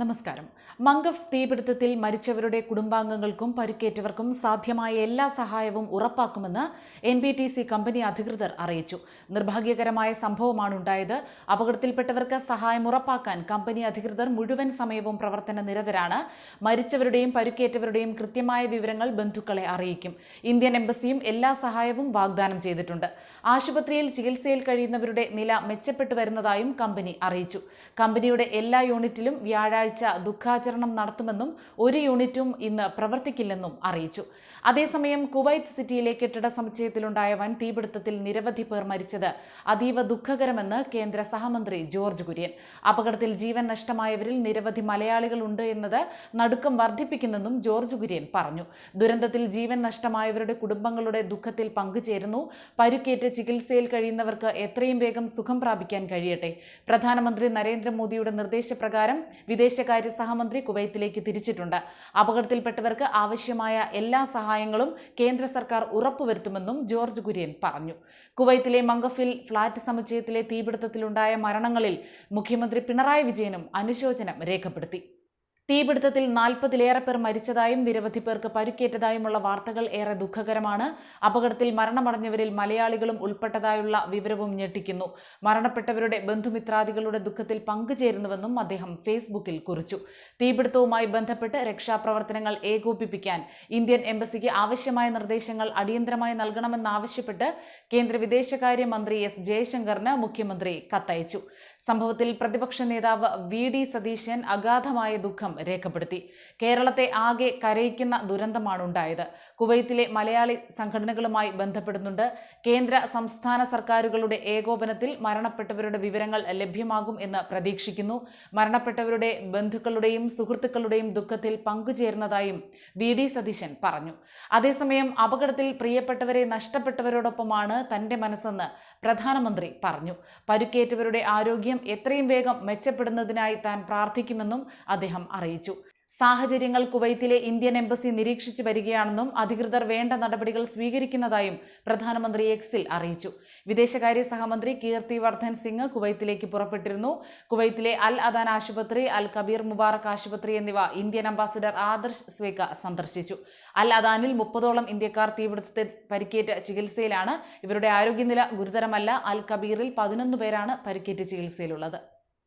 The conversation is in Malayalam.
നമസ്കാരം. മംഗഫ് തീപിടുത്തത്തിൽ മരിച്ചവരുടെ കുടുംബാംഗങ്ങൾക്കും പരിക്കേറ്റവർക്കും സാധ്യമായ എല്ലാ സഹായവും ഉറപ്പാക്കുമെന്ന് N B T C company അധികൃതർ അറിയിച്ചു. നിർഭാഗ്യകരമായ സംഭവമാണ് ഉണ്ടായത് അപകടത്തിൽപ്പെട്ടവർക്ക് സഹായം ഉറപ്പാക്കാൻ കമ്പനി അധികൃതർ മുഴുവൻ സമയവും പ്രവർത്തന നിരതരാണ്. മരിച്ചവരുടെയും പരിക്കേറ്റവരുടെയും കൃത്യമായ വിവരങ്ങൾ ബന്ധുക്കളെ അറിയിക്കും. ഇന്ത്യൻ എംബസിയും എല്ലാ സഹായവും വാഗ്ദാനം ചെയ്തിട്ടുണ്ട്. ആശുപത്രിയിൽ ചികിത്സയിൽ കഴിയുന്നവരുടെ നില മെച്ചപ്പെട്ടു വരുന്നതായും കമ്പനി അറിയിച്ചു. കമ്പനിയുടെ എല്ലാ യൂണിറ്റിലും വ്യാഴാഴ്ച ദുഃഖാചരണം നടത്തുമെന്നും ഒരു യൂണിറ്റും ഇന്ന് പ്രവർത്തിക്കില്ലെന്നും അറിയിച്ചു. അതേസമയം കുവൈത്ത് സിറ്റിയിലെ കെട്ടിട സമുച്ചയത്തിലുണ്ടായ വൻ തീപിടുത്തത്തിൽ നിരവധി പേർ മരിച്ചത് അതീവ ദുഃഖകരമെന്ന് കേന്ദ്ര സഹമന്ത്രി ജോർജ് കുര്യൻ. അപകടത്തിൽ ജീവൻ നഷ്ടമായവരിൽ നിരവധി മലയാളികളുണ്ട് എന്നത് നടുക്കം വർദ്ധിപ്പിക്കുന്നെന്നും ജോർജ് കുര്യൻ പറഞ്ഞു. ദുരന്തത്തിൽ ജീവൻ നഷ്ടമായവരുടെ കുടുംബങ്ങളുടെ ദുഃഖത്തിൽ പങ്കുചേരുന്നു. പരുക്കേറ്റ് ചികിത്സയിൽ കഴിയുന്നവർക്ക് എത്രയും വേഗം സുഖം പ്രാപിക്കാൻ കഴിയട്ടെ. പ്രധാനമന്ത്രി നരേന്ദ്രമോദിയുടെ നിർദ്ദേശപ്രകാരം വിദേശകാര്യ സഹമന്ത്രി കുവൈത്തിലേക്ക് തിരിച്ചിട്ടുണ്ട്. അപകടത്തിൽപ്പെട്ടവർക്ക് ആവശ്യമായ എല്ലാ സഹായങ്ങളും കേന്ദ്ര സർക്കാർ ഉറപ്പുവരുത്തുമെന്നും ജോർജ് കുര്യൻ പറഞ്ഞു. കുവൈത്തിലെ മംഗഫിൽ ഫ്ളാറ്റ് സമുച്ചയത്തിലെ തീപിടുത്തത്തിലുണ്ടായ മരണങ്ങളിൽ മുഖ്യമന്ത്രി പിണറായി വിജയനും അനുശോചനം രേഖപ്പെടുത്തി. തീപിടുത്തത്തിൽ നാൽപ്പതിലേറെ പേർ മരിച്ചതായും നിരവധി പേർക്ക് പരിക്കേറ്റതായുമുള്ള വാർത്തകൾ ഏറെ ദുഃഖകരമാണ്. അപകടത്തിൽ മരണമടഞ്ഞവരിൽ മലയാളികളും ഉൾപ്പെട്ടതായുള്ള വിവരവും ഞെട്ടിക്കുന്നു. മരണപ്പെട്ടവരുടെ ബന്ധുമിത്രാദികളുടെ ദുഃഖത്തിൽ പങ്കുചേരുന്നുവെന്നും അദ്ദേഹം ഫേസ്ബുക്കിൽ കുറിച്ചു. തീപിടുത്തവുമായി ബന്ധപ്പെട്ട് രക്ഷാപ്രവർത്തനങ്ങൾ ഏകോപിപ്പിക്കാൻ ഇന്ത്യൻ എംബസിക്ക് ആവശ്യമായ നിർദ്ദേശങ്ങൾ അടിയന്തരമായി നൽകണമെന്നാവശ്യപ്പെട്ട് കേന്ദ്ര വിദേശകാര്യ മന്ത്രി എസ് ജയശങ്കറിന് മുഖ്യമന്ത്രി കത്തയച്ചു. സംഭവത്തിൽ പ്രതിപക്ഷ നേതാവ് വി ഡി സതീശൻ അഗാധമായ ദുഃഖം രേഖപ്പെടുത്തി. കേരളത്തെ ആകെ കരയിക്കുന്ന ദുരന്തമാണ് ഉണ്ടായത്. കുവൈത്തിലെ മലയാളി സംഘടനകളുമായി ബന്ധപ്പെടുന്നുണ്ട്. കേന്ദ്ര സംസ്ഥാന സർക്കാരുകളുടെ ഏകോപനത്തിൽ മരണപ്പെട്ടവരുടെ വിവരങ്ങൾ ലഭ്യമാകും എന്ന് പ്രതീക്ഷിക്കുന്നു. മരണപ്പെട്ടവരുടെ ബന്ധുക്കളുടെയും സുഹൃത്തുക്കളുടെയും ദുഃഖത്തിൽ പങ്കുചേരുന്നതായും വി ഡി സതീശൻ പറഞ്ഞു. അതേസമയം അപകടത്തിൽ പ്രിയപ്പെട്ടവരെ നഷ്ടപ്പെട്ടവരോടൊപ്പമാണ് തന്റെ മനസ്സെന്ന് പ്രധാനമന്ത്രി പറഞ്ഞു. പരുക്കേറ്റവരുടെ ആരോഗ്യം എത്രയും വേഗം മെച്ചപ്പെടുന്നതിനായി താൻ പ്രാർത്ഥിക്കുമെന്നും അദ്ദേഹം അറിയിച്ചു സാഹചര്യങ്ങൾ കുവൈത്തിലെ ഇന്ത്യൻ എംബസി നിരീക്ഷിച്ചു വരികയാണെന്നും അധികൃതർ വേണ്ട നടപടികൾ സ്വീകരിക്കുന്നതായും പ്രധാനമന്ത്രി എക്സിൽ അറിയിച്ചു. വിദേശകാര്യ സഹമന്ത്രി കീർത്തി വർദ്ധൻ സിംഗ് കുവൈത്തിലേക്ക് പുറപ്പെട്ടിരുന്നു. കുവൈത്തിലെ അൽ അദാൻ ആശുപത്രി അൽ കബീർ മുബാറക് ആശുപത്രി എന്നിവ ഇന്ത്യൻ അംബാസിഡർ ആദർശ് സ്വേക സന്ദർശിച്ചു. അൽ അദാനിൽ മുപ്പതോളം ഇന്ത്യക്കാർ തീപിടുത്തത്തിൽ പരിക്കേറ്റ ചികിത്സയിലാണ്. ഇവരുടെ ആരോഗ്യനില ഗുരുതരമല്ല. അൽ കബീറിൽ പതിനൊന്ന് പേരാണ് പരിക്കേറ്റ് ചികിത്സയിലുള്ളത്.